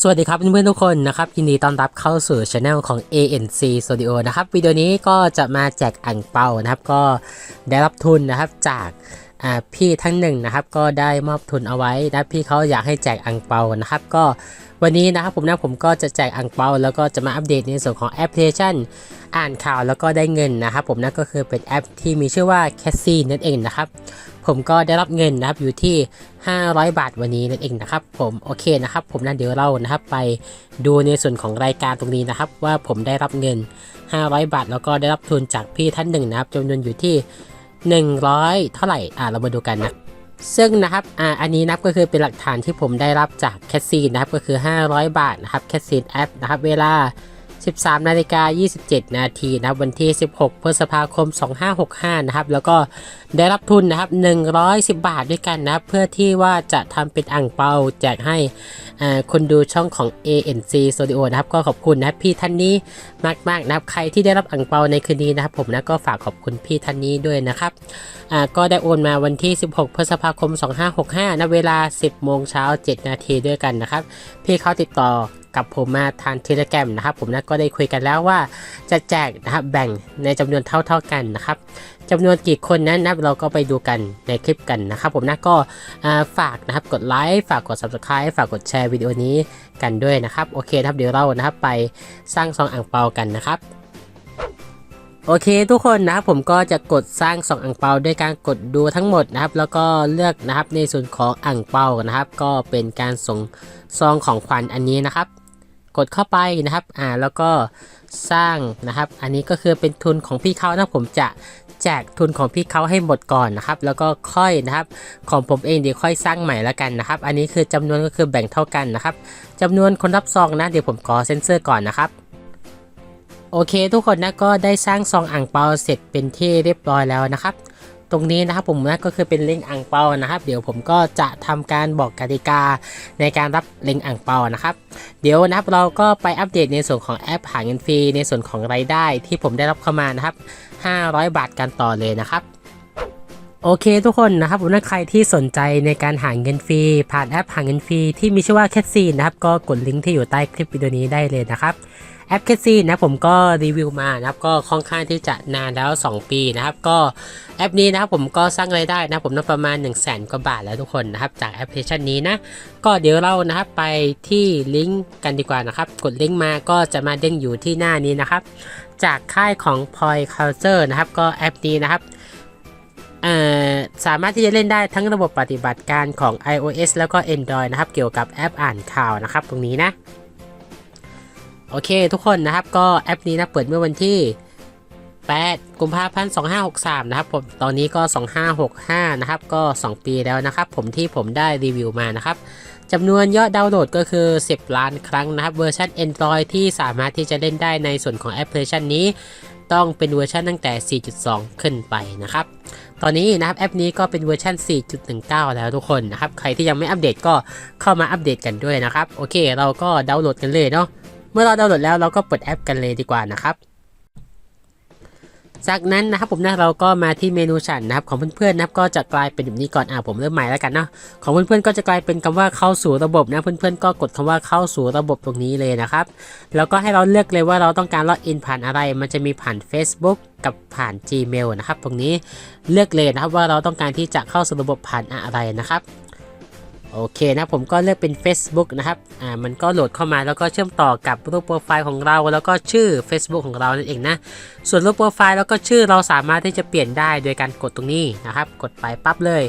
สวัสดีครับเพื่อนๆทุกคนนะครับยินดีต้อนรับเข้าสู่ช anel ของ ANC Studio นะครับวิดีโอนี้ก็จะมาแจกอ่างเปานะครับ ก็ได้รับทุนนะครับจากพี่ท่านหนึ่งนะครับ ก็ได้มอบทุนเอาไว้นะพี่เขาอยากให้แจกอ่างเปานะครับ ก็ วันนี้นะครับผมนะผมก็จะแจกอ่างเปาแล้วก็จะมาอัปเดตในส่วนของแอปพลิเคชัน อ่านข่าวแล้วก็ได้เงินนะครับผมนั่นก็คือเป็นแอปที่มีชื่อว่า c a s s i นั่นเองนะครับผมก็ได้รับเงินนะครับอยู่ที่ 500 บาทวันนี้นั่นเองนะครับผมโอเคนะครับ ผมนั่นเดี๋ยวเรานะครับไปดูในส่วนของรายการตรงนี้นะครับ ว่าผมได้รับเงิน 500 บาท แล้วก็ได้รับทุนจากพี่ท่านหนึ่งนะครับจำนวนอยู่ที่ 100 เท่าไหร่อ่าเรามาดูกันนะ ซึ่งนะครับอ่าอันนี้นับก็คือเป็นหลักฐานที่ผมได้รับจากแคสซีนนะครับก็คือ 500 บาทนะครับแคสซีนแอปนะครับเวลา 13นาฬิกา27 นาทีนะวันที่ 16 พฤษภาคม 2565 นะครับ แล้วก็ได้รับทุนนะครับ 110 บาทด้วยกันนะเพื่อที่ว่าจะทำเป็นอ่างเปาแจกให้คนดูช่องของ ANC Studio นะครับ ก็ขอบคุณนะพี่ท่านนี้มากๆนะครับ ใครที่ได้รับอ่างเปาในคืนนี้นะครับ ผมนะก็ฝากขอบคุณพี่ท่านนี้ด้วยนะครับก็ได้โอนมาวันที่ 16 พฤษภาคม 2565 ณ เวลา 10 โมงเช้า 7 นาทีด้วยกันนะครับ พี่เขาติดต่อ กับผมมาทางเทเลแกรมนะครับ ผมนะก็ได้คุยกันแล้วว่าจะแจกนะครับแบ่งในจำนวนเท่า ๆกันนะครับจำนวนกี่คนนั้นนะเราก็ไปดูกันในคลิปกันนะครับ ผมนะก็ฝากนะครับกดไลค์ฝากกด subscribe ฝากกดแชร์วิดีโอนี้กันด้วยนะครับโอเคนะครับเดี๋ยวเรานะครับไปสร้างซองอ่างเปากันนะครับโอเคทุกคนนะครับผมก็จะกดสร้างสองอ่างเปาด้วยการกดดูทั้งหมดนะครับ แล้วก็เลือกนะครับในส่วนของอ่างเปานะครับ ก็เป็นการส่งซองของขวัญอันนี้นะครับ กดเข้าไปนะครับอ่าแล้วก็สร้างนะครับ อันนี้ก็คือเป็นทุนของพี่เขานะผมจะแจกทุนของพี่เขาให้หมดก่อนนะครับ แล้วก็ค่อยนะครับ ของผมเองเดี๋ยวค่อยสร้างใหม่แล้วกันนะครับ อันนี้คือจำนวนก็คือแบ่งเท่ากันนะครับจำนวนคนรับซองนะเดี๋ยวผมขอเซ็นเซอร์ก่อนนะครับโอเค ทุกคนนะก็ได้สร้างซองอ่างเปาเสร็จเป็นที่เรียบร้อยแล้วนะครับ ตรงนี้นะครับผมนะก็คือเป็นลิงอ่างเปานะครับ เดี๋ยวผมก็จะทำการบอกกติกาในการรับลิงอ่างเปานะครับ เดี๋ยวนะครับเราก็ไปอัปเดตในส่วนของแอปหาเงินฟรีในส่วนของรายได้ที่ผมได้รับเข้ามานะครับ 500 บาทกันต่อเลยนะครับโอเคทุกคนนะครับผมถ้าใครที่สนใจในการหาเงินฟรีผ่านแอปหาเงินฟรีที่มีชื่อว่าแค s ซีนะครับก็กดลิงก์ที่อยู่ใต้คลิปวิดีโอนี้ได้เลยนะครับ แอปแค s ซีนะผมก็รีวิวมานะครับก็ค่อนข้างที่จะนานแล้ว 2 ปีนะครับก็แอปนี้นะครับผมก็สร้างรายได้นะผมนับประมาณ 1 0 0 0 0แสนกว่าบาทแล้วทุกคนนะครับจากแอปพลิเคชันนี้นะก็เดี๋ยวเรานะครับไปที่ลิงก์กันดีกว่านะครับกดลิงก์มาก็จะมาเด้งอยู่ที่หน้านี้นะครับจากค่ายของ Poi Culture นะครับก็แอปนี้นะครับเอ่อสามารถที่จะเล่นได้ทั้งระบบปฏิบัติการของ iOS แล้วก็ Android นะครับ เกี่ยวกับแอปอ่านข่าวนะครับ ตรงนี้นะ โอเคทุกคนนะครับก็แอปนี้นะเปิดเมื่อวันที่ 8 กุมภาพันธ์ 2563 นะครับผมตอนนี้ก็ 2565 นะครับ ก็ 2 ปีแล้วนะครับ ผมที่ผมได้รีวิวมานะครับจำนวนยอดดาวน์โหลดก็คือ 10 ล้านครั้งนะครับ เวอร์ชัน Android ที่สามารถที่จะเล่นได้ในส่วนของแอปพลิเคชันนี้ ต้องเป็นเวอร์ชันตั้งแต่ 4.2 ขึ้นไปนะครับ ตอนนี้นะครับแอปนี้ก็เป็นเวอร์ชัน4.19 แล้วทุกคนนะครับ ใครที่ยังไม่อัปเดตก็เข้ามาอัปเดตกันด้วยนะครับ โอเค เราก็ดาวน์โหลดกันเลยเนาะ มื่อเราดาวน์โหลดแล้วเราก็เปิดแอปกันเลยดีกว่านะครับ จากนั้นนะครับผมนะเราก็มาที่เมนูฉันนะครับของเพื่อนๆนะครับก็จะกลายเป็นแบบนี้ก่อนอ่าผมเริ่มใหม่แล้วกันเนาะของเพื่อนๆก็จะกลายเป็นคำว่าเข้าสู่ระบบนะเพื่อนๆก็กดคำว่าเข้าสู่ระบบตรงนี้เลยนะครับแล้วก็ให้เราเลือกเลยว่าเราต้องการล็อกอินผ่านอะไร มันจะมีผ่าน Facebook กับผ่าน Gmail นะครับ ตรงนี้เลือกเลยนะครับว่าเราต้องการที่จะเข้าสู่ระบบผ่านอะไรนะครับ โอเคนะผมก็เลือกเป็น Facebook นะครับอ่ามันก็โหลดเข้ามาแล้วก็เชื่อมต่อกับรูปโปรไฟล์ของเรา แล้วก็ชื่อ Facebook ของเรานั่นเองนะส่วนรูปโปรไฟล์แล้วก็ชื่อเราสามารถที่จะเปลี่ยนได้โดยการกดตรงนี้นะครับกดไปปั๊บเลย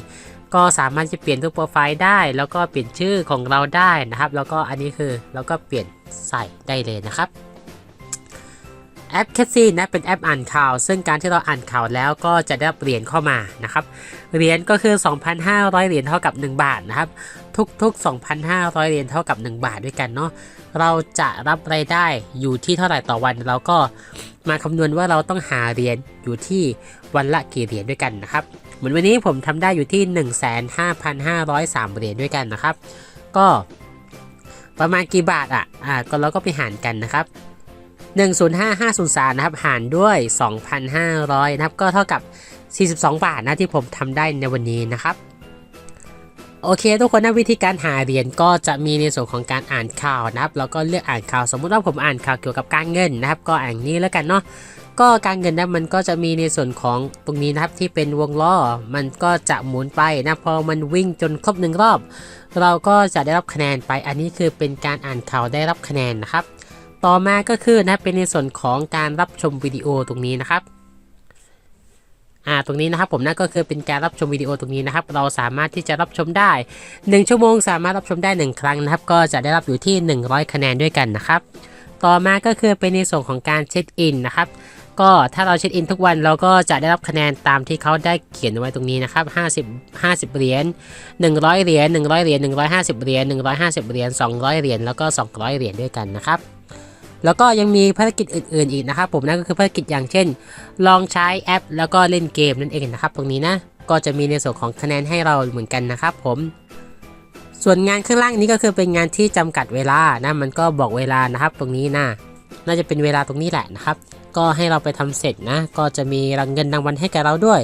ก็สามารถจะเปลี่ยนรูปโปรไฟล์ได้ แล้วก็เปลี่ยนชื่อของเราได้นะครับ แล้วก็อันนี้คือเราก็เปลี่ยนใส่ได้เลยนะครับ แอปแคสซี่นะเป็นแอปอ่านข่าว ซึ่งการที่เราอ่านข่าวแล้วก็จะได้เหรียญเข้ามานะครับเหรียญก็คือ 2,500 เหรียญเท่ากับ 1 บาทนะครับทุกๆ 2,500 เหรียญเท่ากับ 1 บาทด้วยกันเนาะเราจะรับรายได้อยู่ที่เท่าไหร่ต่อวันเราก็มาคำนวณว่าเราต้องหาเหรียญอยู่ที่วันละกี่เหรียญด้วยกันนะครับเหมือนวันนี้ผมทำได้อยู่ที่ 15,503 เหรียญด้วยกันนะครับ ก็ประมาณกี่บาทอะอ่าก็เราก็ไปหารกันนะครับ 105503 นะครับ หารด้วย 2,500 นะครับ ก็เท่ากับ 42 บาทนะที่ผมทำได้ในวันนี้นะครับ โอเค ทุกคนนะวิธีการหาเหรียญก็จะมีในส่วนของการอ่านข่าวนะครับ แล้วก็เลือกอ่านข่าว สมมุติว่าผมอ่านข่าวเกี่ยวกับการเงินนะครับ ก็อ่านนี้แล้วกันเนาะก็การเงินนะมันก็จะมีในส่วนของตรงนี้นะครับที่เป็นวงล้อ มันก็จะหมุนไปนะพอมันวิ่งจนครบหนึ่งรอบ เราก็จะได้รับคะแนนไปอันนี้คือเป็นการอ่านข่าวได้รับคะแนนนะครับ ต่อมาก็คือนะเป็นในส่วนของการรับชมวิดีโอตรงนี้นะครับอ่าตรงนี้นะครับผมนั่นก็คือเป็นการรับชมวิดีโอตรงนี้นะครับ เราสามารถที่จะรับชมได้ 1 ชั่วโมงสามารถรับชมได้ 1 ครั้งนะครับ ก็จะได้รับอยู่ที่ 100 คะแนนด้วยกันนะครับ ต่อมาก็คือเป็นในส่วนของการเช็คอินนะครับ ก็ถ้าเราเช็คอินทุกวันเราก็จะได้รับคะแนนตามที่เขาได้เขียนไว้ตรงนี้นะครับ50 50 เหรียญ 100 เหรียญ 100 เหรียญ 150 เหรียญ 150 เหรียญ 200 เหรียญ แล้วก็ 200 เหรียญด้วยกันนะครับ แล้วก็ยังมีภารกิจอื่นๆอีกนะครับผมนั่นก็คือภารกิจอย่างเช่น ลองใช้แอป แล้วก็เล่นเกมนั่นเองนะครับ ตรงนี้นะก็จะมีในส่วนของคะแนนให้เราเหมือนกันนะครับผมส่วนงานข้างล่างนี้ก็คือเป็นงานที่จำกัดเวลานะมันก็บอกเวลานะครับ ตรงนี้นะน่าจะเป็นเวลาตรงนี้แหละนะครับ ก็ให้เราไปทำเสร็จนะ ก็จะมีรางเงินรางวัลให้กับเราด้วย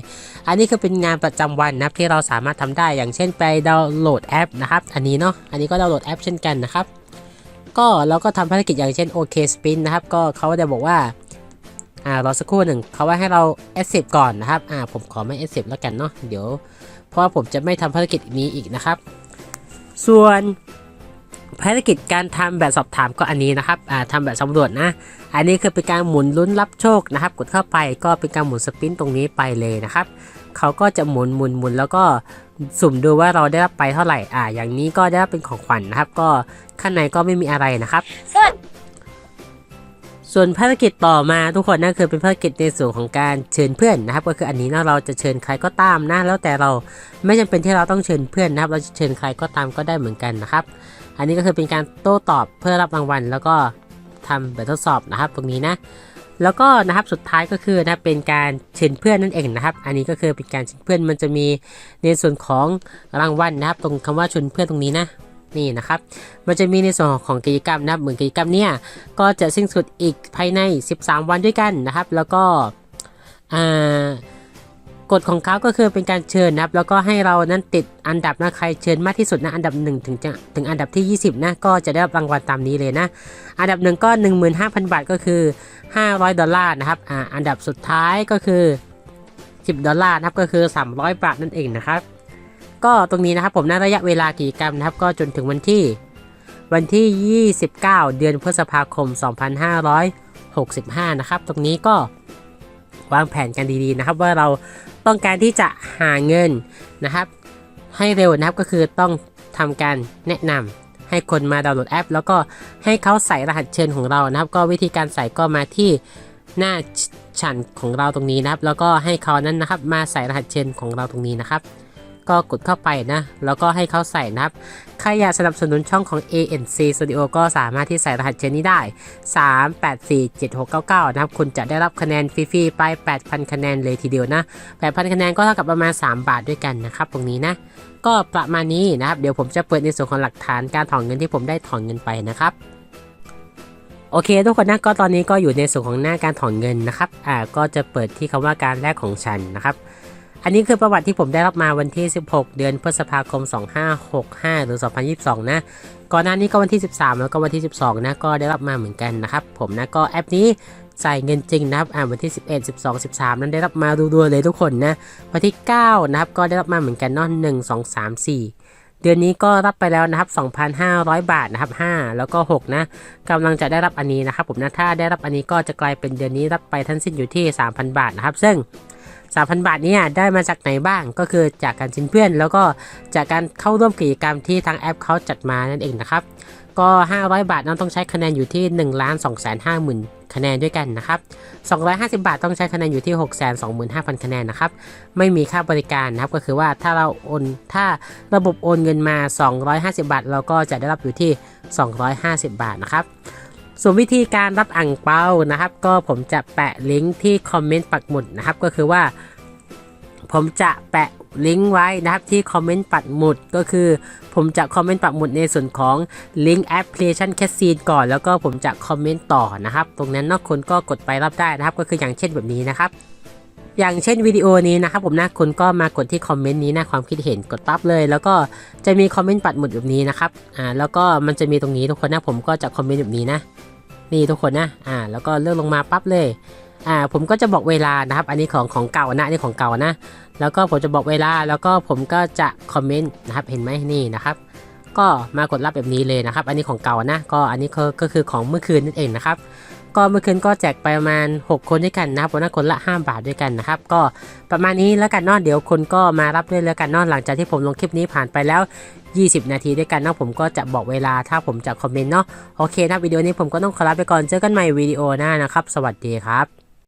อันนี้คือเป็นงานประจำวันนับที่เราสามารถทำได้อย่างเช่นไปดาวน์โหลดแอปนะครับ อันนี้เนาะอันนี้ก็ดาวน์โหลดแอปเช่นกันนะครับ ก็เราก็ทำภารกิจอย่างเช่น OK Spin นะครับ ก็เขาจะบอกว่า อ่ารอสักครู่หนึ่ง เขาว่าให้เรา S10 ก่อนนะครับ อ่า ผมขอไม่ S10 แล้วกันเนาะ เดี๋ยว เพราะว่าผมจะไม่ทำภารกิจนี้อีกนะครับ ส่วนภารกิจการทำแบบสอบถามก็อันนี้นะครับอ่าทำแบบสำรวจนะ อันนี้คือเป็นการหมุนลุ้นรับโชคนะครับ กดเข้าไปก็เป็นการหมุนสปินตรงนี้ไปเลยนะครับ เขาก็จะหมุนหมุนหมุนแล้วก็สุ่มดูว่าเราได้รับไปเท่าไหร่อ่า อย่างนี้ก็ได้รับเป็นของขวัญนะครับ ก็ข้างในก็ไม่มีอะไรนะครับส่วนภารกิจต่อมาทุกคนนั่นคือเป็นภารกิจในส่วนของการเชิญเพื่อนนะครับ ก็คืออันนี้นะเราจะเชิญใครก็ตามนะแล้วแต่เราไม่จำเป็นที่เราต้องเชิญเพื่อนนะครับ เราจะเชิญใครก็ตามก็ได้เหมือนกันนะครับ อันนี้ก็คือเป็นการโต้ตอบเพื่อรับรางวัล แล้วก็ทำแบบทดสอบนะครับ ตรงนี้นะ แล้วก็นะครับสุดท้ายก็คือนะเป็นการเชิญเพื่อนนั่นเองนะครับ อันนี้ก็คือเป็นการเชิญเพื่อนมันจะมีในส่วนของรางวัลนะครับ ตรงคำว่าชวนเพื่อนตรงนี้นะนี่นะครับ มันจะมีในส่วนของกิจกรรมนะครับเหมือนกิจกรรมเนี่ยก็จะสิ้นสุดอีกภายใน 13 วันด้วยกันนะครับ แล้วก็อ่า กฎของเขาก็คือเป็นการเชิญนะครับ แล้วก็ให้เรานั้นติดอันดับนะใครเชิญมากที่สุดนะอันดับ1ถึงจะถึงอันดับที่ 20 นะ ก็จะได้รับรางวัลตามนี้เลยนะ อันดับหนึ่งก็ 15,000 บาทก็คือ 500 ดอลลาร์นะครับอ่าอันดับสุดท้ายก็คือ 10 ดอลลาร์นะครับก็คือ 300 บาทนั่นเองนะครับ ก็ตรงนี้นะครับผมนะระยะเวลากิจกรรมนะครับ ก็จนถึงวันที่ วันที่ 29 เดือนพฤษภาคม 2565 นะครับ ตรงนี้ก็วางแผนกันดีๆนะครับว่าเรา ต้องการที่จะหาเงินนะครับ ให้เร็วนะครับก็คือต้องทำการแนะนำให้คนมาดาวน์โหลดแอป แล้วก็ให้เขาใส่รหัสเชิญของเรานะครับ ก็วิธีการใส่ก็มาที่หน้าฉันของเราตรงนี้นะครับ แล้วก็ให้เขานั้นนะครับมาใส่รหัสเชิญของเราตรงนี้นะครับ ก็กดเข้าไปนะ แล้วก็ให้เขาใส่นะครับ ใครอยากสนับสนุนช่องของ ANC Studio ก็สามารถที่ใส่รหัสเชนนี้ได้ 3847699 นะครับ คุณจะได้รับคะแนนฟรีๆไป 8,000 คะแนนเลยทีเดียวนะ 8,000 คะแนนก็เท่ากับประมาณ 3 บาทด้วยกันนะครับ ตรงนี้นะ ก็ประมาณนี้นะครับ เดี๋ยวผมจะเปิดในส่วนของหลักฐานการถอนเงินที่ผมได้ถอนเงินไปนะครับโอเคทุกคนนะก็ตอนนี้ก็อยู่ในส่วนของหน้าการถอนเงินนะครับ อ่าก็จะเปิดที่คำว่าการแลกของฉันนะครับ อันนี้คือประวัติที่ผมได้รับมาวันที่ 16 เดือนพฤษภาคม 2565 หรือ 2022 นะ ก่อนหน้านี้ก็วันที่ 13 แล้วก็วันที่ 12 นะ ก็ได้รับมาเหมือนกันนะครับผมนะ ก็แอปนี้ใส่เงินจริงนะครับ อ่าวันที่ 11 12 13 นั้นได้รับมารัวๆเลยทุกคนนะ วันที่ 9 นะครับ ก็ได้รับมาเหมือนกันเนาะ1 2 3 4เดือนนี้ก็รับไปแล้วนะครับ 2,500 บาทนะครับ 5 แล้วก็ 6 นะกำลังจะได้รับอันนี้นะครับผมนะ ถ้าได้รับอันนี้ก็จะกลายเป็นเดือนนี้รับไปทั้งสิ้นอยู่ที่ 3,000 บาทนะครับ ซึ่ง 3,000 บาทนี่ยได้มาจากไหนบ้าง ก็คือจากการชินเพื่อน แล้วก็จากการเข้าร่วมกิจกรรมที่ทางแอปเขาจัดมานั่นเองนะครับ ก็ 500 บาทนั้นต้องใช้คะแนนอยู่ที่1 2 5 0 0 0 0คะแนนด้วยกันนะครับ 250 บาทต้องใช้คะแนนอยู่ที่ 6 2 5 0 0 0 คะแนนนะครับ ไม่มีค่าบริการนะครับ ก็คือว่าถ้าเราโอน ถ้าระบบโอนเงินมา 250 บาท เราก็จะได้รับอยู่ที่ 250 บาทนะครับ ส่วนวิธีการรับอ่างเปานะครับ ก็ผมจะแปะลิงก์ที่คอมเมนต์ปักหมุดนะครับ ก็คือว่า ผมจะแปะลิงก์ไว้นะครับที่คอมเมนต์ปักหมุดก็คือ ผมจะคอมเมนต์ปักหมุดในส่วนของลิงก์แอปพลิเคชันแคสซีนก่อนแล้วก็ผมจะคอมเมนต์ต่อนะครับ ตรงนั้นนอกคนก็กดไปรับได้นะครับ ก็คืออย่างเช่นแบบนี้นะครับ อย่างเช่นวิดีโอนี้นะครับ ผมนะคุณก็มากดที่คอมเมนต์นี้นะความคิดเห็นกดปั๊บเลย แล้วก็จะมีคอมเมนต์ปัดหมุดแบบนี้นะครับอ่าแล้วก็มันจะมีตรงนี้ทุกคนนะผมก็จะคอมเมนต์แบบนี้นะ นี่ทุกคนนะอ่าแล้วก็เลื่อนลงมาปั๊บเลยอ่าผมก็จะบอกเวลานะครับ อันนี้ของของเก่านะอันนี่ของเก่านะ แล้วก็ผมจะบอกเวลาแล้วก็ผมก็จะคอมเมนต์นะครับเห็นไหมนี่นะครับ ก็มากดรับแบบนี้เลยนะครับ อันนี้ของเก่านะ ก็อันนี้ก็คือของเมื่อคืนนั่นเองนะครับ ก็เมื่อคืนก็แจกไปประมาณ 6 คนด้วยกันนะครับคนละคนละ 5 บาทด้วยกันนะครับ ก็ประมาณนี้แล้วกันนอนเดี๋ยวคนก็มารับด้วยแล้วกันนอนหลังจากที่ผมลงคลิปนี้ผ่านไปแล้ว 20 นาทีด้วยกันนะผมก็จะบอกเวลาถ้าผมจะคอมเมนต์เนาะโอเคนะวิดีโอนี้ผมก็ต้องขอลาไปก่อนเจอกันใหม่วิดีโอหน้านะครับ สวัสดีครับ